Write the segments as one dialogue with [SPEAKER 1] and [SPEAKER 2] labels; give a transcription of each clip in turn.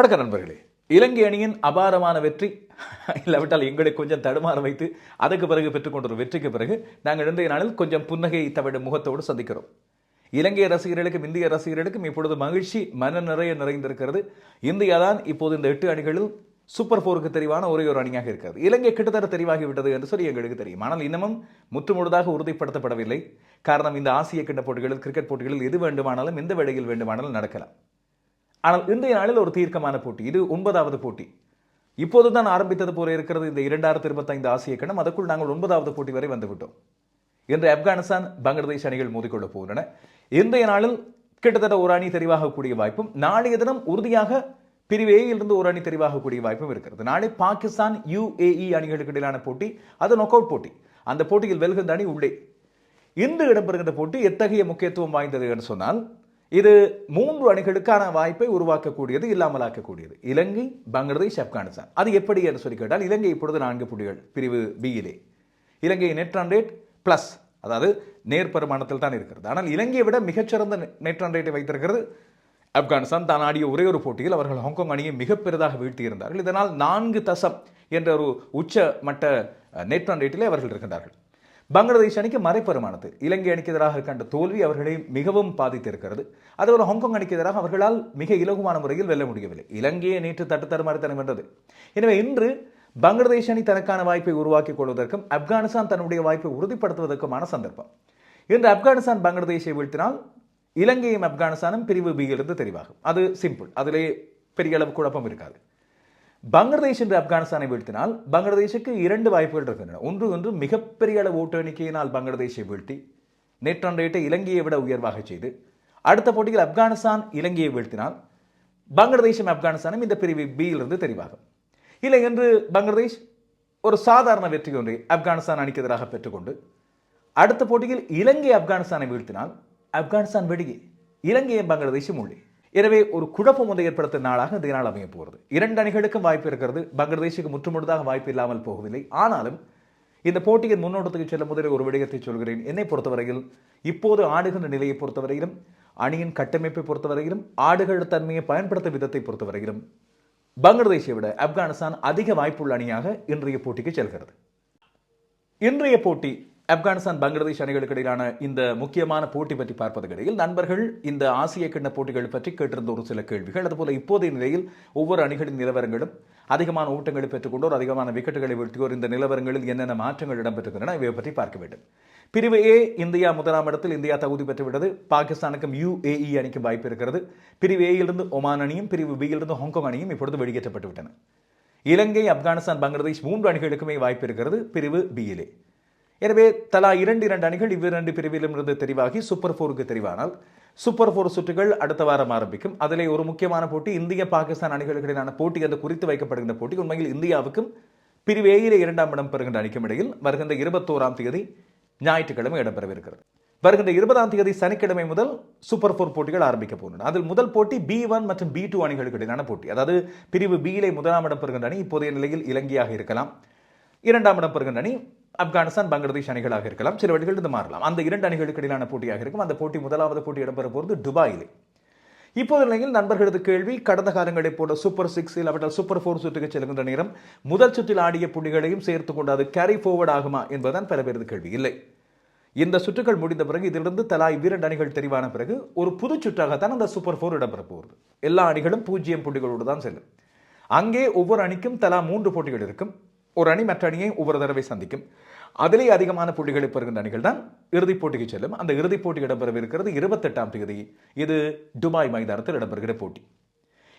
[SPEAKER 1] வணக்கம் நண்பர்களே. இலங்கை அணியின் அபாரமான வெற்றி இல்லாவிட்டால் எங்களை கொஞ்சம் தடுமாற வைத்து அதுக்கு பிறகு பெற்றுக்கொண்ட ஒரு வெற்றிக்கு பிறகு நாங்கள் இன்றைய நாளில் கொஞ்சம் புன்னகை தவிட முகத்தோடு சந்திக்கிறோம். இலங்கை ரசிகர்களுக்கும் இந்திய ரசிகர்களுக்கும் இப்பொழுது மகிழ்ச்சி மன நிறைய நிறைந்திருக்கிறது. இந்தியா தான் இப்போது இந்த எட்டு அணிகளில் சூப்பர் ஃபோருக்கு தெரிவான ஒரே ஒரு அணியாக இருக்கிறது. இலங்கை கிட்டத்தட்ட தெரிவாகிவிட்டது என்று சொல்லி எங்களுக்கு தெரியும். ஆனால் இன்னமும் முற்றுமுழுதாக உறுதிப்படுத்தப்படவில்லை. காரணம் இந்த ஆசிய கிண்ண போட்டிகளில் கிரிக்கெட் போட்டிகளில் எது வேண்டுமானாலும் எந்த வேளையில் வேண்டுமானாலும் நடக்கலாம். ஆனால் இன்றைய நாளில் ஒரு தீர்க்கமான போட்டி. இது ஒன்பதாவது போட்டி. இப்போது தான் ஆரம்பித்தது போல இருக்கிறது. இந்த இரண்டாயிரத்தி இருபத்தைந்து ஆசிய கணம். அதற்குள் நாங்கள் ஒன்பதாவது போட்டி வரை வந்துவிட்டோம். இன்று ஆப்கானிஸ்தான் பங்களாதேஷ் அணிகள் மோதிக்கொள்ளப் போகின்றன. இன்றைய நாளில் கிட்டத்தட்ட ஒரு அணி தெரிவாகக்கூடிய வாய்ப்பும் நாளைய தினம் உறுதியாக பிரிவு A இருந்து ஒரு அணி தெரிவாகக்கூடிய வாய்ப்பும் இருக்கிறது. நாளை பாகிஸ்தான் யுஏஇ அணிகளுக்கு இடையிலான போட்டி. அது நொக் அவுட் போட்டி. அந்த போட்டியில் வெல்கின்ற அணி உள்ளே. இன்று இடம்பெறுகின்ற போட்டி எத்தகைய முக்கியத்துவம் வாய்ந்தது என்று சொன்னால் இது மூன்று அணிகளுக்கான வாய்ப்பை உருவாக்கக்கூடியது இல்லாமலாக்கக்கூடியது. இலங்கை பங்களாதேஷ் ஆப்கானிஸ்தான். அது எப்படி என்று சொல்லி கேட்டால் இலங்கை இப்பொழுது நான்கு புள்ளிகள் பிரிவு பியிலே Ilangai net run rate plus அதாவது நேர்பெருமானத்தில் தான் இருக்கிறது. ஆனால் இலங்கையை விட மிகச்சிறந்த நெட் ரன் ரேட்டை வைத்திருக்கிறது ஆப்கானிஸ்தான். தான் ஆடிய ஒரே ஒரு போட்டியில் அவர்கள் ஹாங்காங் அணியை மிக பெரிதாக வீழ்த்தியிருந்தார்கள். இதனால் நான்கு தசம் என்ற ஒரு உச்ச மட்ட நெட் ரன் ரேட்டிலே அவர்கள் இருக்கின்றார்கள். பங்களாதேஷ் அணிக்கு மறைப்பெருமானது. இலங்கை அணிக்கு எதிராக கண்ட தோல்வி அவர்களை மிகவும் பாதித்திருக்கிறது. அதுபோல ஹாங்காங் அணிக்கு எதிராக அவர்களால் மிக இலகுவான முறையில் வெல்ல முடியவில்லை. இலங்கையை நேற்று தட்டு தருமாறித்தனம் வென்றது. எனவே இன்று பங்களாதேஷ் அணி தனக்கான வாய்ப்பை உருவாக்கிக் கொள்வதற்கும் ஆப்கானிஸ்தான் தன்னுடைய வாய்ப்பை உறுதிப்படுத்துவதற்குமான சந்தர்ப்பம். இன்று ஆப்கானிஸ்தான் பங்களாதேஷை வீழ்த்தினால் இலங்கையும் ஆப்கானிஸ்தானும் பிரிவு பியிலிருந்து தெரிவாகும். அது சிம்பிள் அதிலே பெரிய அளவு குழப்பம் இருக்காது. பங்களாதேஷ் என்று ஆப்கானிஸ்தானை வீழ்த்தினால் பங்களாதேஷுக்கு இரண்டு வாய்ப்புகள் இருக்கின்றன. ஒன்று ஒன்று மிகப்பெரிய அளவு ஓட்டு எண்ணிக்கையினால் பங்களாதேஷை வீழ்த்தி நேற்றாண்டையிட்ட இலங்கையை விட உயர்வாக செய்து அடுத்த போட்டியில் ஆப்கானிஸ்தான் இலங்கையை வீழ்த்தினால் பங்களாதேஷும் ஆப்கானிஸ்தானும் இந்த பிரிவு பியிலிருந்து தெரிவாகும். இல்லை என்று பங்களாதேஷ் ஒரு சாதாரண வெற்றி ஒன்றை ஆப்கானிஸ்தான் அணிக்கு எதிராக பெற்றுக்கொண்டு அடுத்த போட்டியில் இலங்கை ஆப்கானிஸ்தானை வீழ்த்தினால் ஆப்கானிஸ்தான் வெடிகை இலங்கையும் பங்களாதேஷும் உள்ளே. எனவே ஒரு குழப்பம் ஒன்றை ஏற்படுத்தும் நாளாக இந்த நாள் அமைய போகிறது. இரண்டு அணிகளுக்கும் வாய்ப்பு இருக்கிறது. பங்களாதேஷுக்கு முற்றுமுழுதாக வாய்ப்பு இல்லாமல் போகவில்லை. ஆனாலும் இந்த போட்டியின் முன்னோட்டத்துக்கு செல்லும் முதலில் ஒரு விடயத்தை சொல்கிறேன். என்னை பொறுத்தவரையில் இப்போது ஆடுகின்ற நிலையை பொறுத்தவரையிலும் அணியின் கட்டமைப்பை பொறுத்தவரையிலும் ஆடுகள் தன்மையை பயன்படுத்தும் விதத்தை பொறுத்தவரையிலும் பங்களாதேஷை விட ஆப்கானிஸ்தான் அதிக வாய்ப்புள்ள அணியாக இன்றைய போட்டிக்கு செல்கிறது. இன்றைய போட்டி ஆப்கானிஸ்தான் பங்களாதேஷ் அணிகளுக்கு இடையிலான இந்த முக்கியமான போட்டி பற்றி பார்ப்பதற்கிடையில் நண்பர்கள் இந்த ஆசிய கிண்ண போட்டிகள் பற்றி கேட்டிருந்த ஒரு சில கேள்விகள். அதுபோல இப்போதைய நிலையில் ஒவ்வொரு அணிகளின் நிலவரங்களும் அதிகமான ஓட்டங்களை பெற்றுக்கொண்டோர் அதிகமான விக்கெட்டுகளை வீழ்த்தியோர் இந்த நிலவரங்களில் என்னென்ன மாற்றங்கள் இடம்பெற்றிருக்கின்றன இவை பற்றி பார்க்க வேண்டும். பிரிவு ஏ இந்தியா முதலாம் இடத்தில் இந்தியா தகுதி பெற்றுவிட்டது. பாகிஸ்தானுக்கும் யுஏஇ அணிக்கும் வாய்ப்பு இருக்கிறது. பிரிவு ஏயிலிருந்து ஒமான் அணியும் பிரிவு பியிலிருந்து ஹாங்காங் அணியும் இப்பொழுது வெளியேற்றப்பட்டுவிட்டன. இலங்கை ஆப்கானிஸ்தான் பங்களாதேஷ் மூன்று அணிகளுக்குமே வாய்ப்பு இருக்கிறது. பிரிவு பியிலே எனவே தலா இரண்டு இரண்டு அணிகள் இவ்விரண்டு பிரிவிலும் இருந்து தெரிவாகி சூப்பர் ஃபோருக்கு தெரிவானால் சூப்பர் ஃபோர் சுற்றுகள் அடுத்த வாரம் ஆரம்பிக்கும். அதிலே ஒரு முக்கியமான போட்டி இந்திய பாகிஸ்தான் அணிகளுக்கிடையிலான போட்டி அந்த குறித்து வைக்கப்படுகின்ற போட்டி. உண்மையில் இந்தியாவுக்கும் பிரிவு ஏயிலே இரண்டாம் இடம் பெறுகின்ற அணிக்கும் இடையில் வருகின்ற இருபத்தோராம் தேதி ஞாயிற்றுக்கிழமை இடம்பெறவிருக்கிறது. வருகின்ற இருபதாம் தேதி சனிக்கிழமை முதல் சூப்பர் ஃபோர் போட்டிகள் ஆரம்பிக்க போகின்றன. அதில் முதல் போட்டி பி ஒன் மற்றும் பி டூ அணிகளுக்கு இடையிலான போட்டி. அதாவது பிரிவு பியிலே முதலாம் இடம் பெறுகின்ற அணி இப்போதைய நிலையில் இலங்கையாக இருக்கலாம். இரண்டாம் இடம் பெறுகின்ற அணி ஆப்கானிஸ்தான் பங்களாதேஷ் அணிகளாக இருக்கலாம் சில வழிகள் இது மாறலாம். அந்த இரண்டு அணிகளுக்கு இடையிலான போட்டியாக இருக்கும். அந்த போட்டி முதலாவது போட்டி இடம்பெற போகிறது துபாயிலே. இப்போது நிலையில் நண்பர்களது கேள்வி கடந்த காலங்களைப் போல சூப்பர் சிக்ஸில் அவற்றால் சூப்பர் ஃபோர் சுற்றுக்கு செல்கின்ற நேரம் முதல் சுற்றில் ஆடிய புள்ளிகளையும் சேர்த்து கொண்டு அது கேரி ஃபோர்வர்ட் ஆகுமா என்பதுதான் பல பேரது கேள்வி. இல்லை. இந்த சுற்றுகள் முடிந்த பிறகு இதிலிருந்து தலா இரண்டு அணிகள் தெரிவான பிறகு ஒரு புது சுற்றாகத்தான் அந்த சூப்பர் ஃபோர் இடம்பெற போகிறது எல்லா அணிகளும் பூஜ்ஜியம் புள்ளிகளோடு தான் செல்லும். அங்கே ஒவ்வொரு அணிக்கும் தலா மூன்று போட்டிகள் இருக்கும். ஒரு அணி மற்ற அணியை ஒவ்வொரு தடவை சந்திக்கும். அதிலே அதிகமான புள்ளிகளை பெறுகின்ற அணிகள் தான் இறுதிப் போட்டிக்கு செல்லும். அந்த இறுதிப் போட்டி இடம்பெறவிருக்கிறது இருபத்தெட்டாம் தேதி. இது துபாய் மைதானத்தில் இடம்பெறுகிற போட்டி.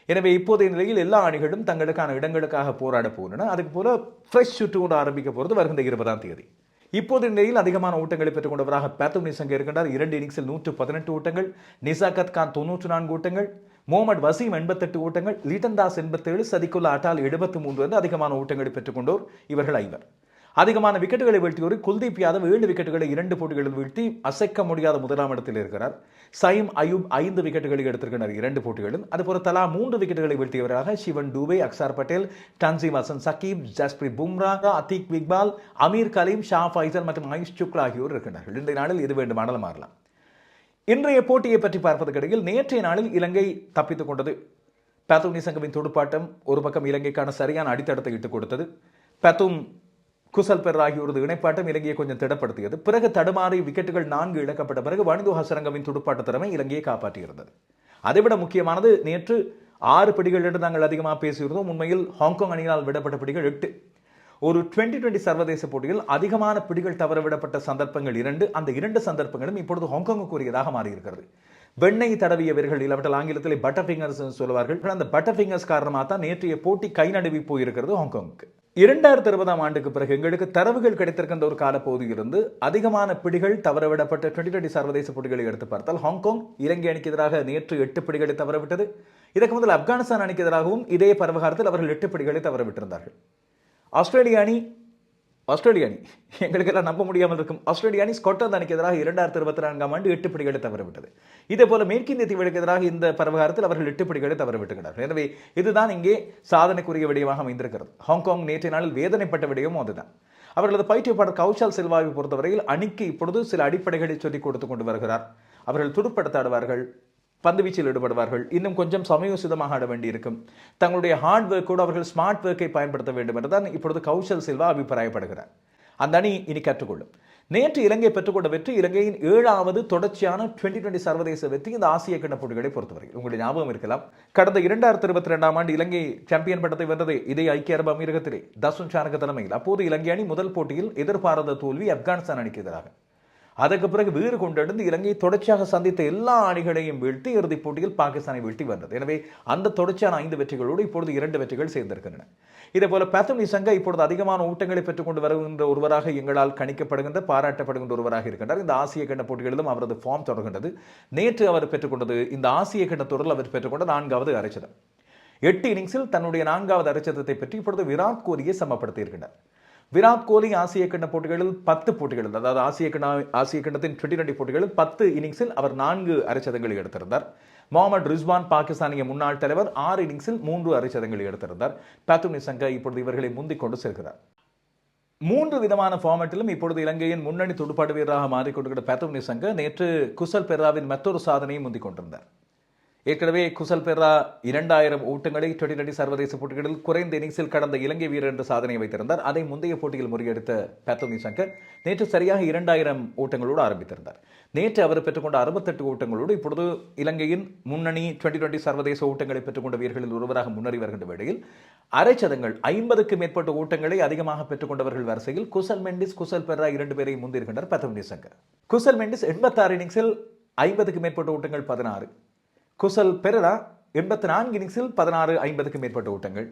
[SPEAKER 1] எனவே இப்போதைய நிலையில் எல்லா அணிகளும் தங்களுக்கான இடங்களுக்காக போராட போகின்றன. அதுக்கு போல ஃப்ரெஷ் சுற்று ஆரம்பிக்க போகிறது வருகின்ற இருபதாம் தேதி. இப்போது நிலையில் அதிகமான ஓட்டங்களை பெற்றுக் கொண்டவராக பேத்தும் நிசங்க இருக்கின்றார். இரண்டு இன்னிங்ஸில் நூற்று பதினெட்டு ஓட்டங்கள் நிசாகத் கான் தொன்னூற்று நான்கு ஓட்டங்கள் முகமது வசீம் எண்பத்தெட்டு ஓட்டங்கள் லீட்டன் தாஸ் எண்பத்தேழு சதிக்குல்லா அட்டால் எழுபத்து மூன்று வந்து அதிகமான ஓட்டங்களை பெற்றுக்கொண்டோர் இவர்கள் ஐவர். அதிகமான விக்கெட்டுகளை வீழ்த்தியவர் குல்தீப் யாதவ் ஏழு விக்கெட்டுகளை இரண்டு போட்டிகளில் வீழ்த்தி அசைக்க முடியாத முதலாம் இடத்தில் இருக்கிறார். சைம் அயூப் ஐந்து விக்கெட்டுகளை எடுத்திருக்கிறார் இரண்டு போட்டிகளில் அதுபோல தலா மூன்று விக்கெட்டுகளை வீழ்த்தியவராக சிவன் டூபே அக்சார் பட்டேல் டன்சிம் ஹசன் சகீப் ஜஸ்பிரீத் பும்ரா அத்தீக் இக்பால் அமீர் கலீம் ஷா ஃபைசல் மற்றும் ஆயுஷ் சுக்லா ஆகியோர் இருக்கிறார்கள். இன்றைய நாளில் எது வேண்டுமானாலும் மாறலாம். இன்றைய போட்டியை பற்றி பார்ப்பதற்கிடையில் நேற்றைய நாளில் இலங்கை தப்பித்துக் கொண்டது. பேத்தூனி சங்கமின் துடுப்பாட்டம் ஒரு பக்கம் இலங்கைக்கான சரியான அடித்தடத்தை இட்டுக் கொடுத்தது. பேத்தும் குசல் பெர் ஆகியோரது இணைப்பாட்டம் இலங்கையை கொஞ்சம் திடப்படுத்தியது. பிறகு தடுமாறி விக்கெட்டுகள் நான்கு இழக்கப்பட்ட பிறகு வனிது ஹசரங்கவின் துடுப்பாட்ட திறமை இலங்கையை காப்பாற்றியிருந்தது. அதைவிட முக்கியமானது நேற்று ஆறு பிடிகள் என்று நாங்கள் அதிகமாக பேசியிருந்தோம். உண்மையில் ஹாங்காங் அணியால் விடப்பட்ட பிடிகள் எட்டு. ஒரு டுவெண்ட்டி டுவெண்ட்டி சர்வதேச போட்டியில் அதிகமான பிடிகள் தவறவிடப்பட்ட சந்தர்ப்பங்கள் இரண்டு. அந்த இரண்டு சந்தர்ப்பங்களும் இப்பொழுது ஹாங்காங்குக்குரியதாக மாறியிருக்கிறது. வெண்ணெய் தடவியவர்கள் இல்லாவிட்டால் ஆங்கிலத்தில் பட்டர் ஃபிங்கர்ஸ் சொல்லுவார்கள். அந்த பட்டர் ஃபிங்கர்ஸ் காரணமாக தான் நேற்றைய போட்டி கை நடுவி போயிருக்கிறது ஹாங்காங்க்கு. இரண்டாயிரத்தி இருபதாம் ஆண்டுக்கு பிறகு எங்களுக்கு தரவுகள் கிடைத்திருக்கின்ற ஒரு காலப்பகுதியில் இருந்து அதிகமான பிடிகள் தவறவிடப்பட்ட டுவெண்ட்டி டுவெண்ட்டி சர்வதேச போட்டிகளை எடுத்து பார்த்தால் ஹாங்காங் இலங்கை அணிக்கு எதிராக நேற்று எட்டு பிடிகளை தவறவிட்டது. இதற்கு முதல் ஆப்கானிஸ்தான் அணிக்கு எதிராகவும் இதே பருவகாலத்தில் அவர்கள் எட்டு பிடிகளை தவறவிட்டிருந்தார்கள். ஆஸ்திரேலிய அணி ஆஸ்திரேலிய அணி. எங்களுக்கெல்லாம் நம்ப முடியாமல் இருக்கும். ஆஸ்திரேலிய அணி ஸ்காட்லாந்து அணிக்கு எதிராக இரண்டாயிரத்தி இருபத்தி நான்காம் ஆண்டு எட்டு பிடிகளை தவறவிட்டது. இதே போல மேற்கிந்திய தீவுகளுக்கு எதிராக இந்த பரவகாரத்தில் அவர்கள் எட்டு பிடிகளை தவறவிட்டுகிறார்கள் எனவே இதுதான் இங்கே சாதனைக்குரிய விடயமாக அமைந்திருக்கிறது. ஹாங்காங் நேற்றைய நாளில் வேதனைப்பட்ட விடயமும் அதுதான். அவர்களது பயிற்றுவிப்பாளர் கௌஷால் செல்வாவை பொறுத்தவரையில் அணிக்கு இப்பொழுது சில அடிப்படைகளை சொல்லிக் கொடுத்து கொண்டு வருகிறார். அவர்கள் துடுப்படுத்தாடுவார்கள் பந்து வீச்சில் ஈடுபடுவார்கள். இன்னும் கொஞ்சம் சமயோசிதமாக ஆட வேண்டியிருக்கும். தங்களுடைய ஹார்ட் ஒர்க்கோடு அவர்கள் ஸ்மார்ட் ஒர்க்கை பயன்படுத்த வேண்டும் என்றுதான் இப்பொழுது கௌஷல் சில்வா அபிப்பிராயப்படுகிறார். அந்த அணி இனி கற்றுக்கொள்ளும். நேற்று இலங்கை பெற்றுக்கொண்ட வெற்றி இலங்கையின் ஏழாவது தொடர்ச்சியான டுவெண்ட்டி டுவெண்ட்டி சர்வதேச வெற்றி இந்த ஆசிய கிண்ண போட்டிகளை பொறுத்தவரை உங்களுடைய ஞாபகம் இருக்கலாம். கடந்த இரண்டாயிரத்தி இருபத்தி ரெண்டாம் ஆண்டு இலங்கை சாம்பியன் பட்டத்தை வென்றது இதே ஐக்கிய அரபு அமீரகத்திலே. தசுன் சானக தலைமையில். அப்போது இலங்கை அணி முதல் போட்டியில் எதிர்பாராத தோல்வி ஆப்கானிஸ்தான் அணிக்கு எதிராக. அதற்கு பிறகு வீறு கொண்டிருந்து இலங்கை தொடர்ச்சியாக சந்தித்த எல்லா அணிகளையும் வீழ்த்தி இறுதிப் போட்டியில் பாகிஸ்தானை வீழ்த்தி வந்தது எனவே அந்த தொடர்ச்சியான ஐந்து வெற்றிகளோடு இப்பொழுது இரண்டு வெற்றிகள் சேர்ந்திருக்கின்றன. இதே போல பேத்தம் நிசங்கா இப்பொழுது அதிகமான ஊட்டங்களை பெற்றுக்கொண்டு வருகின்ற ஒருவராக எங்களால் கணிக்கப்படுகின்ற பாராட்டப்படுகின்ற ஒருவராக இருக்கின்றார். இந்த ஆசிய கண்ட போட்டிகளிலும் அவரது ஃபார்ம் தொடர்கின்றது. நேற்று அவர் பெற்றுக்கொண்டது இந்த ஆசிய கண்ட தொடரில் அவர் பெற்றுக்கொண்ட நான்காவது அரைச்சதம். எட்டு இன்னிங்ஸில் தன்னுடைய நான்காவது அரைச்சதத்தை பற்றி இப்பொழுது விராட் கோலியை சமப்படுத்தியிருக்கிறார் விராட் கோலி ஆசிய கண்ட போட்டிகளில் பத்து போட்டிகளில் அதாவது ஆசிய கண்ணா ஆசிய கண்டத்தின் டுவெண்ட்டி டுவெண்ட்டி போட்டிகளில் பத்து இன்னிங்ஸில் அவர் நான்கு அரைச்சதங்களை எடுத்திருந்தார். முகமது ரிஸ்வான் பாகிஸ்தானிய முன்னாள் தலைவர் ஆறு இன்னிங்ஸில் மூன்று அரைச்சதங்களை எடுத்திருந்தார். பேத்து நிசங்கா இப்பொழுது இவர்களை முந்திக் கொண்டு செல்கிறார். மூன்று விதமான ஃபார்மேட்டிலும் இப்பொழுது இலங்கையின் முன்னணி துடுப்பாட்டு வீரராக மாறிக்கொண்டிருக்கிற பேத்து நிசங்க நேற்று குசல் பெராவின் மற்றொரு சாதனையை முந்திக் கொண்டிருந்தார். ஏற்கனவே குசல் பெர்ரா இரண்டாயிரம் ஓட்டங்களை டுவெண்டி டுவெண்டி சர்வதேச போட்டிகளில் குறைந்த இன்னிங்ஸில் கடந்த இலங்கை வீரர் என்ற சாதனை வைத்திருந்தார். அதை முந்தைய போட்டியில் முறியடித்த பேத்தோமி சங்கர் நேற்று சரியாக இரண்டாயிரம் ஓட்டங்களோடு ஆரம்பித்திருந்தார். நேற்று அவர் பெற்றுக்கொண்ட அறுபத்தெட்டு ஓட்டங்களோடு இப்பொழுது இலங்கையின் முன்னணி டுவெண்டி டுவெண்டி சர்வதேச ஓட்டங்களை பெற்றுக்கொண்ட வீரர்களில் ஒருவராக முன்னேறி வருகின்ற வேளையில் அரைச்சதங்கள் ஐம்பதுக்கு மேற்பட்ட ஓட்டங்களை அதிகமாக பெற்றுக்கொண்டவர்கள் வரிசையில் குசல் மெண்டிஸ் குசல் பெர்ரா இரண்டு பேரை முந்திருக்கின்றனர் பேத்தோமி சங்கர். குசல் மெண்டிஸ் எண்பத்தாறு இன்னிங்ஸில் ஐம்பதுக்கு மேற்பட்ட ஓட்டங்கள் பதினாறு. குசல் பெரரா எண்பத்தி நான்கு இன்னிங்ஸில் பதினாறு ஐம்பதுக்கு மேற்பட்ட ஓட்டங்கள்.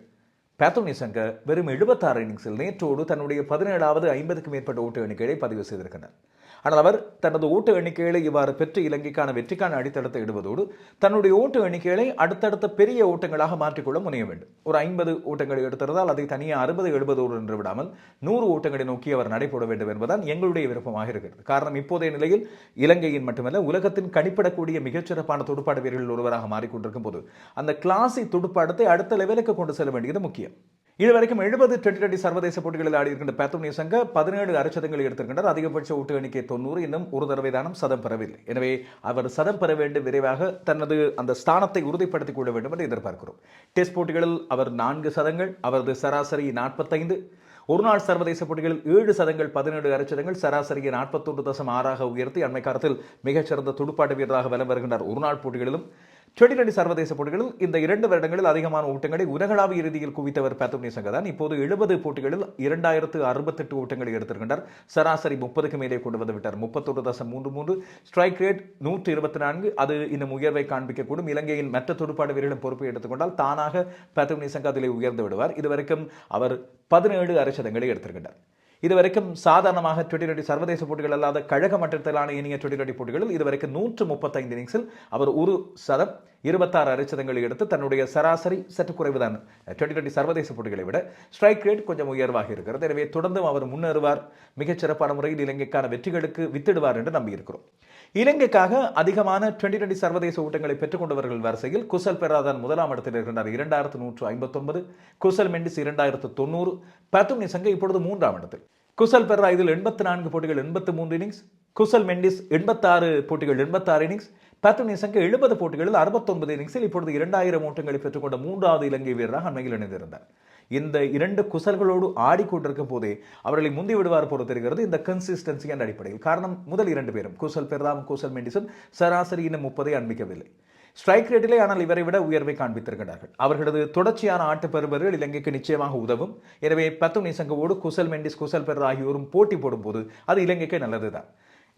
[SPEAKER 1] பேத்தோனி சங்கர் வெறும் எழுபத்தாறு இன்னிங்ஸில் நேற்றோடு தன்னுடைய பதினேழாவது ஐம்பதுக்கு மேற்பட்ட ஓட்ட எண்ணிக்கையை பதிவு செய்திருக்கிறார் ஆனால் அவர் தனது ஓட்டு எண்ணிக்கைகளை இவ்வாறு பெற்று இலங்கைக்கான வெற்றிக்கான அடித்தளத்தை இடுவதோடு தன்னுடைய ஓட்டு எண்ணிக்கைகளை அடுத்தடுத்த பெரிய ஓட்டங்களாக மாற்றிக்கொள்ள முனைய வேண்டும். ஒரு ஐம்பது ஓட்டங்களை எடுத்திருந்தால் அதை தனியாக அறுபது எழுபதோடு என்று விடாமல் நூறு ஓட்டங்களை நோக்கி அவர் நடைபெற வேண்டும் என்பதுதான் எங்களுடைய விருப்பமாக இருக்கிறது. காரணம் இப்போதைய நிலையில் இலங்கையின் மட்டுமல்ல உலகத்தின் கணிப்பிடக்கூடிய மிகச்சிறப்பான துடுப்பாட வீரர்கள் ஒருவராக மாறிக்கொண்டிருக்கும் போது அந்த கிளாசி துடுப்பாட்டத்தை அடுத்த லெவலுக்கு கொண்டு செல்ல வேண்டியது முக்கியம். இதுவரைக்கும் எழுபது டுவெண்டி டுவெண்டி சர்வதேச போட்டிகளில் ஆடி இருக்கின்ற பேத்தோனிய சங்க பதினேழு அரைச்சதங்களை எடுத்திருக்கின்றார் அதிகபட்ச ஓட்டு எண்ணிக்கை தொண்ணூறு இன்னும் ஒரு தடவை சதம் பெறவில்லை. எனவே அவர் சதம் பெற வேண்டும் விரைவாக தனது அந்த ஸ்தானத்தை உறுதிப்படுத்திக் கொள்ள வேண்டும் என்று எதிர்பார்க்கிறோம். டெஸ்ட் போட்டிகளில் அவர் நான்கு சதங்கள் அவரது சராசரி நாற்பத்தைந்து. ஒருநாள் சர்வதேச போட்டிகளில் ஏழு சதங்கள் பதினேழு அரைச்சதங்கள் சராசரியை நாற்பத்தொன்று தசம் ஆறாக உயர்த்தி அண்மை காலத்தில் மிகச்சிறந்த துடுப்பாட்ட வீரராக வலம் வருகின்றார். ஒருநாள் போட்டிகளிலும் டுவெண்டி சர்வதேச போட்டிகளில் இந்த இரண்டு வருடங்களில் அதிகமான ஓட்டங்களை உலகளாவிய இறுதியில் குவித்தவர் பேத்தோனி சங்கதான் இப்போது எழுபது போட்டிகளில் இரண்டாயிரத்து அறுபத்தெட்டு ஓட்டங்களை எடுத்திருக்கின்றார். சராசரி முப்பதுக்கு மேலே கொண்டு வந்து விட்டார். முப்பத்தொரு தசம் மூன்று மூன்று. ஸ்ட்ரைக் ரேட் நூற்றி இருபத்தி நான்கு. அது இன்னும் உயர்வை காண்பிக்கக்கூடும். இலங்கையின் மற்ற துடுப்பாடு வீரர்களும் பொறுப்பை எடுத்துக்கொண்டால் தானாக பேத்தோனி சங்க அதிலே உயர்ந்து விடுவார். இதுவரைக்கும் அவர் பதினேழு அரைச்சதங்களை எடுத்திருக்கின்றார். இதுவரைக்கும் சாதாரணமாக டுவெண்டி டுவெண்டி சர்வதேச போட்டிகள் அல்லாத கழக மட்டத்திலான இனிய டுவெண்டி டுவெண்டி போட்டிகளில் இதுவரைக்கும் நூற்று முப்பத்தைந்து இன்னிங்ஸில் அவர் ஒரு சதம். இருபத்தாறு அரைச்சதங்களை எடுத்து தன்னுடைய சராசரி சற்று குறைவுதான். டுவெண்ட்டி டுவெண்ட்டி சர்வதேச போட்டிகளை விட ஸ்ட்ரைக் ரேட் கொஞ்சம் உயர்வாக இருக்கிறது. எனவே தொடர்ந்தும் அவர் முன்னேறுவார். மிகச்சிறப்பான முறையில் இலங்கைக்கான வெற்றிகளுக்கு வித்திடுவார் என்று நம்பியிருக்கிறோம். இலங்கைக்காக அதிகமான டுவெண்டி டுவெண்டி சர்வதேச ஊட்டங்களை பெற்றுக்கொண்டவர்கள் வரிசையில் குசல் பெராதான் முதலாம் இடத்தில் இருக்கின்றார் இரண்டாயிரத்து நூற்று ஐம்பத்தொன்பது குசல் மெண்டிஸ் இரண்டாயிரத்து தொண்ணூறு பத்தும் நிசங்க இப்பொழுது மூன்றாம் இடத்தில். குசல் பெர்ரா இதில் எண்பத்தி நான்கு போட்டிகள் எண்பத்து மூன்று இன்னிங்ஸ் குசல் மெண்டிஸ் எண்பத்தாறு போட்டிகள் எண்பத்தாறு இன்னிங்ஸ் பத்து நிசங்க எழுபது போட்டிகளில் அறுபத்தொன்பது இன்னிங்ஸில் இப்பொழுது இரண்டாயிரம் ஓட்டங்களை பெற்றுக்கொண்ட மூன்றாவது இலங்கை வீரராக அண்மையில் இணைந்திருந்தார். இந்த இரண்டு குசல்களோடு ஆடிக்கொண்டிருக்கும் போதே அவர்களை முந்தி விடுவார் போல தெரிகிறது. இந்த கன்சிஸ்டன்சி என்ற அடிப்படையில் காரணம் முதல் இரண்டு பேரும் குசல் பெர்தாம் குசல் மெண்டிசன் சராசரி இன்னும் முப்பதை அண்மிக்கவில்லை ஸ்ட்ரைக் ரேட்டிலே ஆனால் இவரை விட உயர்வை காண்பித்திருக்கிறார்கள். அவர்களது தொடர்ச்சியான ஆட்டு பெறுபவர்கள் இலங்கைக்கு நிச்சயமாக உதவும். எனவே பத்து நிசங்கவோடு குசல் மெண்டிஸ் குசல் பெர் ஆகியோரும் போட்டி போடும்போது அது இலங்கைக்கு நல்லதுதான்.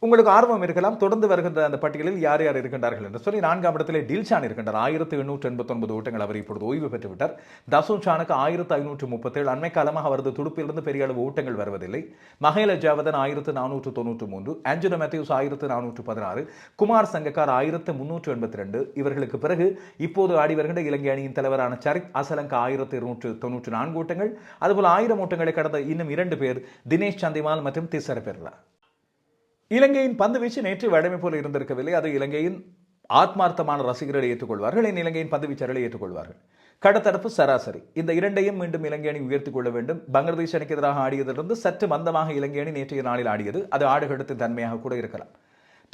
[SPEAKER 1] உங்களுக்கு ஆர்வம் இருக்கலாம். தொடர்ந்து வருகின்ற அந்த பட்டியலில் யார் யார் இருக்கின்றார்கள் என்று சொல்லி நான்காம் இடத்திலே டில்ஷான் இருக்கின்றார். ஆயிரத்து எண்ணூற்றி எண்பத்தொன்பது ஓட்டங்கள் அவர் இப்பொழுது ஓய்வு பெற்றுவிட்டார். தசூன் ஷானுக்கு ஆயிரத்து ஐநூற்று முப்பத்தேழு. அண்மை காலமாக அவரது துடுப்பிலிருந்து பெரிய அளவு ஓட்டங்கள் வருவதில்லை. மகேல ஜாவதன் ஆயிரத்து நானூற்று தொண்ணூற்று மூன்று. ஆஞ்சனோ மேத்யூஸ் ஆயிரத்து நானூற்று பதினாறு. குமார் சங்கக்கார் ஆயிரத்து முன்னூற்று எண்பத்தி ரெண்டு இவர்களுக்கு பிறகு இப்போது ஆடி வருகின்ற இலங்கை அணியின் தலைவரான சரித் அசலங்கா ஆயிரத்து இருநூற்று தொன்னூற்று நான்கு ஓட்டங்கள். அதுபோல் ஆயிரம் ஓட்டங்களை கடந்த இன்னும் இரண்டு பேர் தினேஷ் சந்திமால் மற்றும் திசர பெர்லா. இலங்கையின் பந்து வீச்சு நேற்று வழமை போல இருந்திருக்கவில்லை. அது இலங்கையின் ஆத்மார்த்தமான ரசிகர்களை ஏற்றுக்கொள்வார்கள் என் இலங்கையின் பந்து வீச்சர்களை ஏற்றுக்கொள்வார்கள். கடத்தரப்பு சராசரி. இந்த இரண்டையும் மீண்டும் இலங்கை அணி உயர்த்திக் கொள்ள வேண்டும். பங்களாதேஷ் அணிக்கு எதிராக ஆடியதிலிருந்து சற்று மந்தமாக இலங்கை அணி நேற்றைய நாளில் ஆடியது. அது ஆடுகளத்தின் தன்மையாக கூட இருக்கலாம்.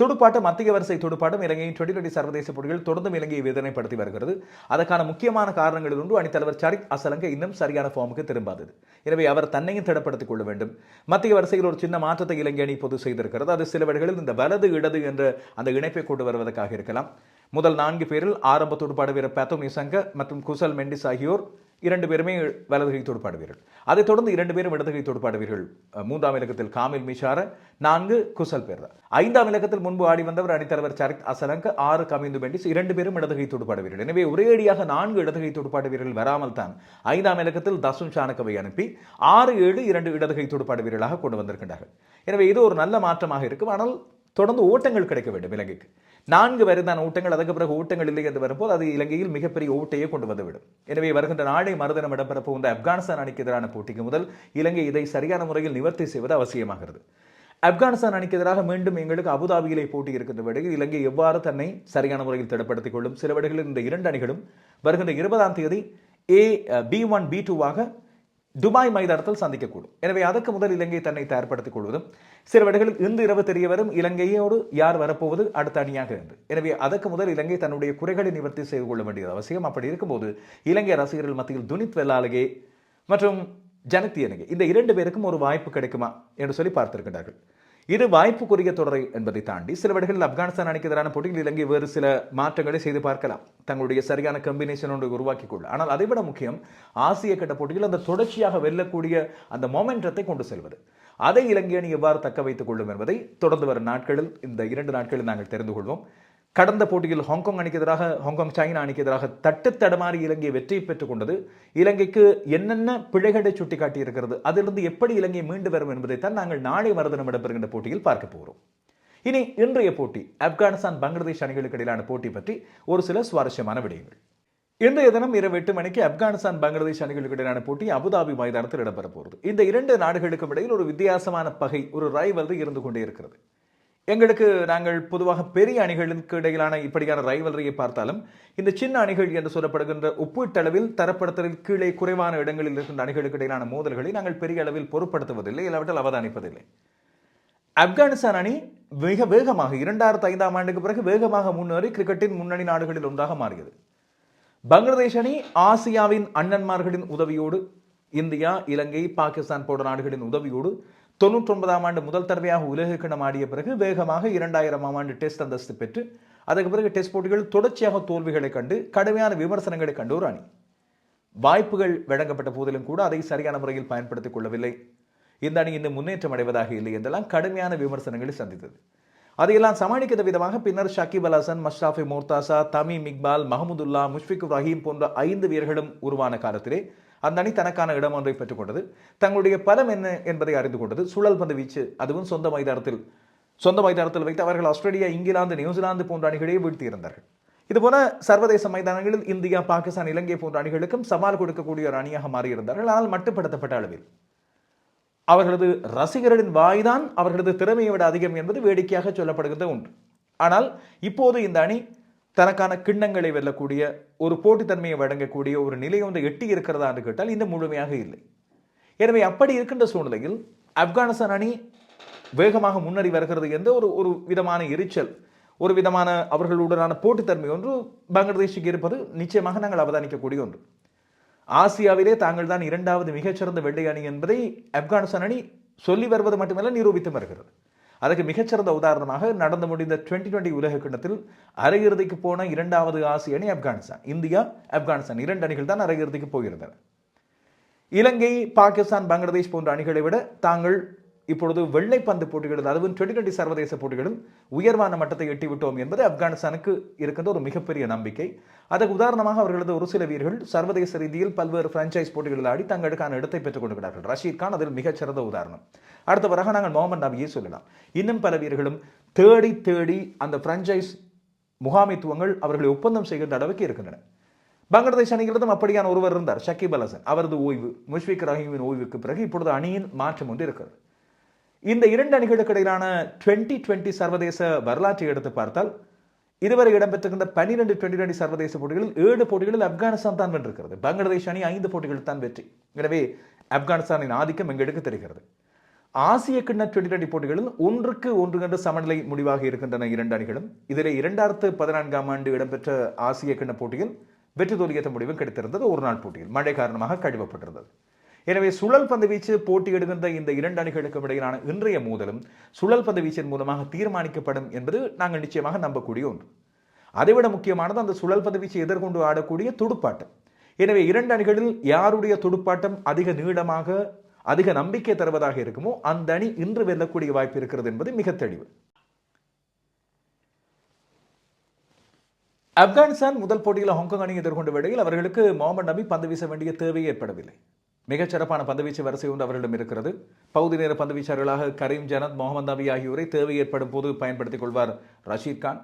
[SPEAKER 1] துடுப்பாட்டம் மத்திய வரிசை துடுப்பாட்டம் இலங்கையின் டுவெண்டி டுவெண்டி சர்வதேச போட்டிகள் தொடர்ந்தும் இலங்கையை வேதனைப்படுத்தி வருகிறது. அதற்கான முக்கியமான காரணங்களில் ஒன்று அணித்தலைவர் சரித் அசலங்க இன்னும் சரியான ஃபார்முக்கு திரும்பாதது. எனவே அவர் தன்னையும் திடப்படுத்திக் கொள்ள வேண்டும். மத்திய வரிசையில் ஒரு சின்ன மாற்றத்தை இலங்கை அணி பொது செய்திருக்கிறது. அது சில வேளைகளில் இந்த வலது இடது என்ற அந்த இணைப்பை கொண்டு வருவதற்காக இருக்கலாம். முதல் நான்கு பேரில் ஆரம்ப துடுப்பாடு வீரர் பேத்தோ நிசங்க மற்றும் குசல் மெண்டிஸ் ஆகியோர் இரண்டு பேருமே வலதுகை துடுப்பாடுவீர்கள் அதைத் தொடர்ந்து இரண்டு பேரும் இடதுகை துடுப்பாடு வீரர்கள். மூன்றாம் இலக்கத்தில் காமில் மிஷார நான்கு குசல் பேர் ஐந்தாம் இலக்கத்தில் முன்பு ஆடி வந்தவர் அணித்தலைவர் சரித் அசலங்க ஆறு கமிந்து மெண்டிஸ் இரண்டு பேரும் இடதுகை துடுப்பாடு வீரர்கள். எனவே ஒரேடியாக நான்கு இடதுகை துடுப்பாடு வீரர்கள் வராமல் தான் ஐந்தாம் இலக்கத்தில் தசும் சாணக்கவை அனுப்பி ஆறு ஏழு இரண்டு இடதுகை துடுப்பாடு வீரர்களாக கொண்டு வந்திருக்கின்றார்கள். எனவே இது ஒரு நல்ல மாற்றமாக இருக்கும். ஆனால் தொடர்ந்து ஓட்டங்கள் கிடைக்க வேண்டும் இலங்கைக்கு. நான்கு வரைதான ஓட்டங்கள் அதுக்கு பிறகு ஓட்டங்கள் இல்லை என்று வரும்போது அது இலங்கையில் மிகப்பெரிய ஓட்டையே கொண்டு வந்துவிடும். எனவே வருகின்ற நாளை மறுதினம் இடம்பெற போகின்ற ஆப்கானிஸ்தான் அணிக்கு எதிரான போட்டிக்கு முதல் இலங்கை இதை சரியான முறையில் நிவர்த்தி செய்வது அவசியமாகிறது. ஆப்கானிஸ்தான் அணிக்கு எதிராக மீண்டும் எங்களுக்கு அபுதாபியிலே போட்டி இருக்கின்ற வேளையில் இலங்கை எவ்வாறு தன்னை சரியான முறையில் திடப்படுத்திக் கொள்ளும்? சில வேளைகளில் இந்த இரண்டு அணிகளும் வருகின்ற இருபதாம் தேதி ஏ பி ஒன் பி டூவாக துபாய் மைதானத்தில் சந்திக்கக்கூடும். எனவே அதற்கு முதல் இலங்கை தன்னை தயார்படுத்திக் கொள்வதும் சில வேடுகளில் இன்று இரவு தெரிய வரும் இலங்கையோடு யார் வரப்போவது அடுத்த அணியாக என்று எனவே அதற்கு முதல் இலங்கை தன்னுடைய குறைகளை நிவர்த்தி செய்து கொள்ள வேண்டியது அவசியம். அப்படி இருக்கும்போது இலங்கை ரசிகர்கள் மத்தியில் துனித் வெல்லாலகே மற்றும் ஜனத்தியனகே இந்த இரண்டு பேருக்கும் ஒரு வாய்ப்பு கிடைக்குமா என்று சொல்லி பார்த்திருக்கின்றார்கள். இது வாய்ப்புக்குரிய தொடரை என்பதை தாண்டி சில வேளைகளில் ஆப்கானிஸ்தான் அணிக்கு எதிரான போட்டியில் இலங்கை வேறு சில மாற்றங்களை செய்து பார்க்கலாம். தங்களுடைய சரியான கம்பினேஷன் ஒன்று உருவாக்கி கொள்ள ஆனால் அதைவிட முக்கியம் ஆசிய கட்ட போட்டியில் அந்த தொடர்ச்சியாக வெல்லக்கூடிய அந்த மொமெண்டத்தை கொண்டு செல்வது. அதை இலங்கை அணி எவ்வாறு தக்க வைத்துக் கொள்ளும் என்பதை தொடர்ந்து வரும் நாட்களில் இந்த இரண்டு நாட்களில் நாங்கள் தெரிந்து கொள்வோம். கடந்த போட்டியில் ஹாங்காங் அணிக்கு எதிராக ஹாங்காங் சைனா அணிக்கு எதிராக தட்டு தடமாறி இலங்கை வெற்றி பெற்றுக் கொண்டது. இலங்கைக்கு என்னென்ன பிழைகளை சுட்டிக்காட்டி இருக்கிறது அதிலிருந்து எப்படி இலங்கை மீண்டு வரும் என்பதைத்தான் நாங்கள் நாளை மறுதினம் இடம்பெறுகின்ற போட்டியில் பார்க்க போகிறோம். இனி இன்றைய போட்டி ஆப்கானிஸ்தான் பங்களாதேஷ் அணிகளுக்கு இடையிலான போட்டி பற்றி ஒரு சில சுவாரஸ்யமான விடயங்கள். இன்றைய தினம் இரவு எட்டு மணிக்கு ஆப்கானிஸ்தான் பங்களாதேஷ் அணிகளுக்கு இடையிலான போட்டி அபுதாபி மைதானத்தில் இடம்பெற போகிறது. இந்த இரண்டு நாடுகளுக்கும் இடையில் ஒரு வித்தியாசமான பகை ஒரு ரைவல்ரி இருந்து கொண்டே இருக்கிறது. எங்களுக்கு நாங்கள் பொதுவாக பெரிய அணிகளுக்கு இடையிலான இப்படியான ரைவலரியை பார்த்தாலும் இந்த சின்ன அணிகள் என்று சொல்லப்படுகின்ற ஒப்பீட்டளவில் தரப்படுத்தலில் கீழே குறைவான இடங்களில் இருக்கின்ற அணிகளுக்கு இடையிலான மோதல்களை நாங்கள் பெரிய அளவில் பொருட்படுத்துவதில்லை இல்லாவிட்டால் அவதானிப்பதில்லை. ஆப்கானிஸ்தான் அணி மிக வேகமாக இரண்டாயிரத்து ஐந்தாம் ஆண்டுக்கு பிறகு வேகமாக முன்னேறி கிரிக்கெட்டின் முன்னணி நாடுகளில் ஒன்றாக மாறியது. பங்களாதேஷ் அணி ஆசியாவின் அண்ணன்மார்களின் உதவியோடு இந்தியா இலங்கை பாகிஸ்தான் போன்ற நாடுகளின் உதவியோடு தொண்ணூற்றி ஒன்பதாம் ஆண்டு முதல் தடவையாக உலக ஆடிய பிறகு வேகமாக இரண்டாயிரமாம் ஆண்டு டெஸ்ட் அந்தஸ்து பெற்று அதற்கு பிறகு டெஸ்ட் போட்டிகள் தொடர்ச்சியாக தோல்விகளை கண்டு கடுமையான விமர்சனங்களை கண்டு ஒரு அணி. வாய்ப்புகள் வழங்கப்பட்ட போதிலும் கூட அதை சரியான முறையில் பயன்படுத்திக் கொள்ளவில்லை. இந்த அணி இன்னும் முன்னேற்றம் அடைவதாக இல்லை என்றெல்லாம் கடுமையான விமர்சனங்களை சந்தித்தது. அதையெல்லாம் சமாளிக்கிற விதமாக பின்னர் ஷாக்கிப் அல் ஹசன் மஷ்ராஃபி மோர்தாசா தமீம் இக்பால் மஹமுதுல்லா முஷ்பிக் ரஹீம் போன்ற ஐந்து வீரர்களும் உருவான காலத்திலே அந்த அணி தனக்கான இடம் ஒன்றை பெற்றுக்கொண்டது தங்களுடைய பலம் என்ன என்பதை அறிந்து கொண்டது. சுழல் பந்து வீச்சு அதுவும் சொந்த மைதானத்தில் சொந்த மைதானத்தில் வைத்து அவர்கள் ஆஸ்திரேலியா இங்கிலாந்து நியூசிலாந்து போன்ற அணிகளையே வீழ்த்தியிருந்தார்கள். இதுபோல சர்வதேச மைதானங்களில் இந்தியா பாகிஸ்தான் இலங்கை போன்ற அணிகளுக்கும் சவால் கொடுக்கக்கூடிய ஒரு அணியாக மாறியிருந்தார்கள். ஆனால் மட்டுப்படுத்தப்பட்ட அளவில். அவர்களது ரசிகர்களின் வாய்தான் அவர்களது திறமையை விட அதிகம் என்பது வேடிக்கையாக சொல்லப்படுகிறது உண்டு ஆனால் இப்போது இந்த அணி தனக்கான கிண்ணங்களை வெல்லக்கூடிய ஒரு போட்டித்தன்மையை வழங்கக்கூடிய ஒரு நிலை வந்து எட்டி இருக்கிறதா என்று கேட்டால் இந்த முழுமையாக இல்லை. எனவே அப்படி இருக்கின்ற சூழ்நிலையில் ஆப்கானிஸ்தான் அணி வேகமாக முன்னேறி வருகிறது என்ற ஒரு ஒரு விதமான எரிச்சல் ஒரு விதமான அவர்களுடனான போட்டித்தன்மை ஒன்று பங்களாதேஷுக்கு இருப்பது நிச்சயமாக நாங்கள் அவதானிக்கக்கூடிய ஒன்று. ஆசியாவிலே தாங்கள் தான் இரண்டாவது மிகச்சிறந்த வெள்ளை அணி என்பதை ஆப்கானிஸ்தான் அணி சொல்லி வருவது மட்டுமல்ல நிரூபித்து வருகிறது. அதுக்கு மிகச்சிறந்த உதாரணமாக நடந்து முடிந்த டுவெண்ட்டி டுவெண்ட்டி உலக கிண்ணத்தில் அரையிறுதிக்கு போன இரண்டாவது ஆசிய அணி ஆப்கானிஸ்தான். இந்தியா ஆப்கானிஸ்தான் இரண்டு அணிகள் தான் அரையிறுதிக்கு போயிருந்தன. இலங்கை பாகிஸ்தான் பங்களாதேஷ் போன்ற அணிகளை விட தாங்கள் இப்பொழுது வெள்ளைப்பந்து போட்டிகளில் அதுவும் டுவெண்டி டுவெண்டி சர்வதேச போட்டிகளில் உயர்வான மட்டத்தை எட்டிவிட்டோம் என்பது ஆப்கானிஸ்தானுக்கு இருக்கின்ற ஒரு மிகப்பெரிய நம்பிக்கை. அதற்கு உதாரணமாக அவர்களது ஒரு சில வீரர்கள் சர்வதேச ரீதியில் பல்வேறு பிரான்ச்சைஸ் போட்டிகளில் ஆடி தங்களுக்கான இடத்தை பெற்றுக் கொண்டுகிறார்கள் ரஷீத் கான் அதில் மிகச்சிறந்த உதாரணம். அடுத்தவராக நாங்கள் முகமது நபியை சொல்லலாம். இன்னும் பல வீரர்களும் தேடி தேடி அந்த பிரான்ச்சைஸ் முகாமைத்துவங்கள் அவர்களை ஒப்பந்தம் செய்கின்ற அளவுக்கு இருக்கின்றன. பங்களாதேஷ் அணிகளிடம் அப்படியான ஒருவர் இருந்தார் ஷக்கீப் அல் ஹசன். அவரது ஓய்வு முஷ்பிக் ரஹீமின் ஓய்வுக்கு பிறகு இப்பொழுது அணியின் மாற்றம் ஒன்று இருக்கிறது. இந்த இரண்டு அணிகளுக்கு இடையிலான டுவெண்ட்டி டுவெண்ட்டி சர்வதேச வரலாற்றை எடுத்து பார்த்தால் இதுவரை இடம்பெற்றிருந்த பன்னிரெண்டு டுவெண்ட்டி டுவெண்ட்டி சர்வதேச போட்டிகளில் ஏழு போட்டிகளில் ஆப்கானிஸ்தான் தான் வென்றிருக்கிறது. பங்களாதேஷ் அணி ஐந்து போட்டிகளில் தான் வெற்றி. எனவே ஆப்கானிஸ்தானின் ஆதிக்கம் எங்களுக்கு தெரிகிறது. ஆசிய கிண்ண டுவெண்டி டுவெண்டி போட்டிகளில் ஒன்றுக்கு ஒன்று கண்டு சமநிலை முடிவாக இருக்கின்றன இரண்டு அணிகளும். இதிலே இரண்டாயிரத்து பதினான்காம் ஆண்டு இடம்பெற்ற ஆசிய கிண்ண போட்டியில் வெற்றி தோல்வியற்ற முடிவும் கிடைத்திருந்தது. ஒரு நாள் போட்டியில் மழை காரணமாக கழுவப்பட்டிருந்தது. எனவே சுழல் பந்து வீச்சு போட்டியிடுகின்ற இந்த இரண்டு அணிகளுக்கும் இடையிலான இன்றைய மோதலும் சுழல் பந்து வீச்சின் மூலமாக தீர்மானிக்கப்படும் என்பது நாங்கள் நிச்சயமாக நம்பக்கூடிய ஒன்று. அதைவிட முக்கியமானது அந்த சுழல் பந்து வீச்சை எதிர்கொண்டு ஆடக்கூடிய துடுப்பாட்டம். எனவே இரண்டு அணிகளில் யாருடைய துடுப்பாட்டம் அதிக நீளமாக அதிக நம்பிக்கை தருவதாக இருக்குமோ அந்த அணி இன்று வெல்லக்கூடிய வாய்ப்பு இருக்கிறது என்பது மிக தெளிவு. ஆப்கானிஸ்தான் முதல் போட்டியில் ஹாங்காங் அணி எதிர்கொண்ட வேளையில் அவர்களுக்கு மொஹமட் நபி பந்து வீச வேண்டிய தேவை ஏற்படவில்லை. மிகச்சிறப்பான பந்துவீச்சு வரிசை ஒன்று அவரிடம் இருக்கிறது. பகுதி நேர பந்துவீச்சாளர்களாக கரீம் ஜனத் முகமது நபி ஆகியோரை தேவை ஏற்படும் போது பயன்படுத்திக் கொள்வார் ரஷீத் கான்.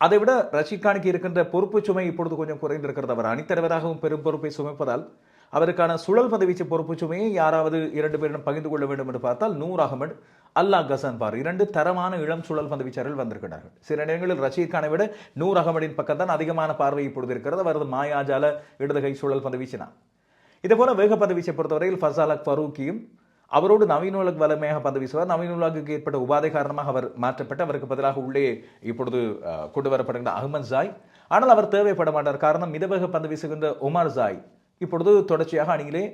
[SPEAKER 1] அதைவிட ரஷீத் கானுக்கு இருக்கின்ற பொறுப்பு சுமை இப்பொழுது கொஞ்சம் குறைந்திருக்கிறது. அவர் அணித்தலைவராகவும் பெரும் பொறுப்பை சுமைப்பதால் அவருக்கான சுழல் பதவீச்சு பொறுப்பு சுமையை யாராவது இரண்டு பேரிடம் பகிர்ந்து கொள்ள வேண்டும் என்று பார்த்தால் நூர் அகமது அல்லாஹ் கசன் பார் இரண்டு தரமான இளம் சுழல் பந்துவீச்சாளர்கள் வந்திருக்கிறார்கள். சில நேரங்களில் ரஷீத் கானை விட நூர் அகமடின் பக்கம் தான் அதிகமான பார்வை இப்பொழுது இருக்கிறது. அவரது மாயாஜால இடதுகை சுழல் பந்துவீச்சினார் இதேபோல வேக பந்து வீச்சை பொறுத்தவரையில் ஃபசாலக் ஃபரூக்கியும் அவரோடு நவீன உலக வலிமையாக பந்து வீசுவார் நவீன உலகுக்கு ஏற்பட்ட உபாதை காரணமாக அவர் மாற்றப்பட்டு அவருக்கு பதிலாக உள்ளே இப்பொழுது கொண்டு வரப்படுகின்ற அகமது ஜாய் ஆனால் அவர் தேவைப்பட மாட்டார். காரணம் மிதவேக பந்து வீசுகின்ற உமர் ஜாய் இப்பொழுது தொடர்ச்சியாக அணியிலே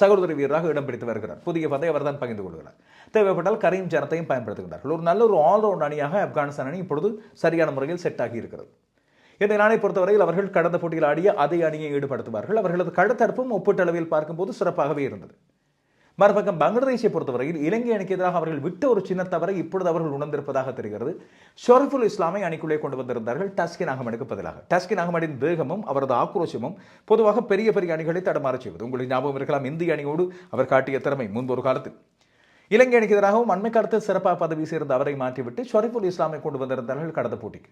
[SPEAKER 1] சகோதரி வீரராக இடம் பிடித்து வருகிறார். புதிய பந்தை அவர் தான் பகிர்ந்து கொள்கிறார். தேவைப்பட்டால் கரீம் ஜனத்தையும் பயன்படுத்துகிறார்கள் ஒரு நல்ல ஒரு ஆல்ரவுண்ட் அணியாக ஆப்கானிஸ்தான் அணி இப்பொழுது சரியான முறையில் செட் ஆகி இருக்கிறது. இந்த நாளை பொறுத்தவரையில் அவர்கள் கடந்த போட்டியில் ஆடிய அதே அணியை ஈடுபடுத்துவார்கள். அவர்களது கடத்தரப்பும் ஒப்பீட்டளவில் பார்க்கும்போது சிறப்பாகவே இருந்தது. மறுபக்கம் பங்களாதேஷை பொறுத்தவரையில் இலங்கை அணிக்கு எதிராக அவர்கள் விட்ட ஒரு சின்ன தவறை இப்பொழுது அவர்கள் உணர்ந்திருப்பதாக தெரிகிறது. ஷொரஃபுல் இஸ்லாமை அணிக்குள்ளே கொண்டு வந்திருந்தார்கள். டஸ்கின் அகமடுக்கு பதிலாக. டஸ்கின் அகமடின் வேகமும் அவரது ஆக்ரோஷமும் பொதுவாக பெரிய பெரிய அணிகளை தடமாறச் செய்வது. உங்களுக்கு ஞாபகம் இருக்கலாம் இந்திய அணியோடு அவர் காட்டிய திறமை முன்பு ஒரு காலத்தில். இலங்கை அணிக்கு எதிராகவும் அண்மை காலத்தில் சிறப்பாக பதவி சேர்ந்த அவரை மாற்றிவிட்டு ஷொரிஃபுல் இஸ்லாமை கொண்டு வந்திருந்தார்கள் கடந்த போட்டிக்கு.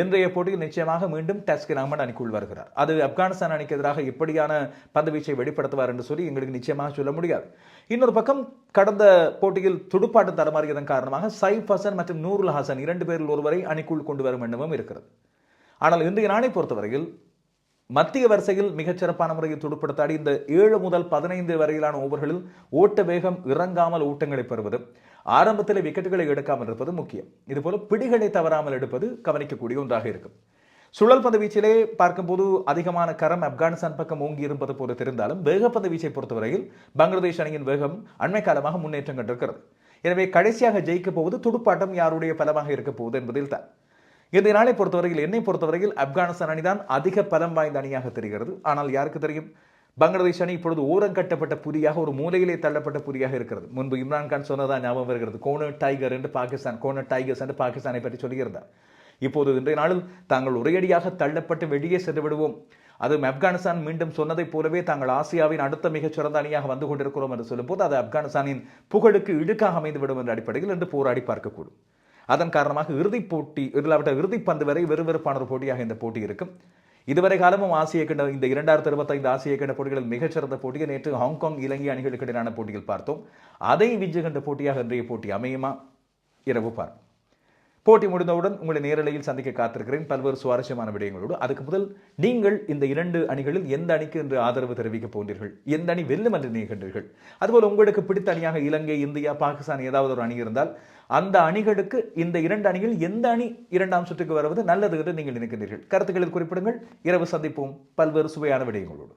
[SPEAKER 1] இன்றைய போட்டியில் நிச்சயமாக மீண்டும் டஸ்கின் அகமட் அணிக்குள் வருகிறார். அது ஆப்கானிஸ்தான் அணிக்கு எதிராக எப்படியான பந்துவீச்சை வெளிப்படுத்துவார் என்று சொல்லி எங்களுக்கு நிச்சயமாக சொல்ல முடியாது. இன்னொரு பக்கம் கடந்த போட்டியில் துடுப்பாட்டு தரமாறியதன் காரணமாக சைஃப் ஹசன் மற்றும் நூருல் ஹசன் இரண்டு பேரில் ஒருவரை அணிக்குள் கொண்டு வரும் எண்ணமும் இருக்கிறது. ஆனால் இந்திய நாளை பொறுத்தவரையில் மத்திய வரிசையில் மிகச்சிறப்பான முறையில் துடுப்படுத்தாடி இந்த ஏழு முதல் பதினைந்து வரையிலான ஓவர்களில் ஓட்ட வேகம் இறங்காமல் ஓட்டங்களை பெறுவது ஆரம்பத்தில் விக்கெட்டுகளை எடுக்காமல் இருப்பது முக்கியம். இதுபோல பிடிகளை தவறாமல் எடுப்பது கவனிக்கக்கூடிய ஒன்றாக இருக்கும். சுழல் பந்து வீச்சிலே பார்க்கும்போது அதிகமான கரம் ஆப்கானிஸ்தான் பக்கம் ஓங்கி இருப்பது போல தெரிந்தாலும் வேகப்பந்து வீச்சை பொறுத்தவரையில் பங்களாதேஷ் அணியின் வேகம் அண்மை காலமாக முன்னேற்றம் கண்டிருக்கிறது. எனவே கடைசியாக ஜெயிக்கப் போவது துடுப்பாட்டம் யாருடைய பலமாக இருக்கப் போகுது என்பதில் தான் இந்த நாளை பொறுத்தவரையில் என்னை பொறுத்தவரையில் ஆப்கானிஸ்தான் அணிதான் அதிக பலம் வாய்ந்த அணியாக தெரிகிறது. ஆனால் யாருக்கு தெரியும்? பங்களாதேஷ் அணி இப்பொழுது ஓரங்கட்டப்பட்ட புரியாக ஒரு மூலையிலே தள்ளப்பட்ட புரியாக இருக்கிறது. முன்பு இம்ரான்கான் சொன்னதா ஞாபகம் வருகிறது? கோனர் டைகர் என்று பாகிஸ்தான் கோனர் டைகர்ஸ் என்று பாகிஸ்தானை பற்றி சொல்லியிருந்தார். இப்போது இன்றைய நாளில் தாங்கள் ஒரேடியாக தள்ளப்பட்டு வெளியே சென்று விடுவோம். அதுவும் ஆப்கானிஸ்தான் மீண்டும் சொன்னதைப் போலவே தாங்கள் ஆசியாவின் அடுத்த மிகச்சிறந்த அணியாக வந்து கொண்டிருக்கிறோம் என்று சொல்லும்போது அது ஆப்கானிஸ்தானின் புகழுக்கு இழுக்காக அமைந்துவிடும் என்ற அடிப்படையில் என்று போராடி பார்க்கக்கூடும். அதன் காரணமாக இறுதிப் போட்டி இல்லாவிட்ட இறுதிப் பந்து வரை வெறுவெறுப்பான ஒரு போட்டியாக இந்த போட்டி இருக்கும். இதுவரை காலமும் ஆசிய கிண்ட இந்த இரண்டாயிரத்தி இருபத்தைந்து ஆசிய கிண்ட போட்டிகளில் மிகச்சிறந்த போட்டியை நேற்று ஹாங்காங் இலங்கை அணிகளுக்கு இடையிலான போட்டியில் பார்த்தோம். அதை விஞ்சுகின்ற போட்டியாக இன்றைய போட்டி அமையுமா? இரவு பார்ப்போம் போட்டி முடிந்தவுடன் உங்களை நேரலையில் சந்திக்க காத்திருக்கிறேன். பல்வேறு சுவாரஸ்யமான விடயங்களோடு. அதுக்கு முதல் நீங்கள் இந்த இரண்டு அணிகளில் எந்த அணிக்கு என்று ஆதரவு தெரிவிக்க போன்றீர்கள் எந்த அணி வெல்லும் என்று நினைக்கின்றீர்கள்? அதுபோல் உங்களுக்கு பிடித்த அணியாக இலங்கை இந்தியா பாகிஸ்தான் ஏதாவது ஒரு அணி இருந்தால் அந்த அணிகளுக்கு இந்த இரண்டு அணிகள் எந்த அணி இரண்டாம் சுற்றுக்கு வருவது நல்லது என்று நீங்கள் நினைக்கின்றீர்கள்? கருத்துக்களில் குறிப்பிடுங்கள். இரவு சந்திப்போம். பல்வேறு சுவையான விடயங்களோடு.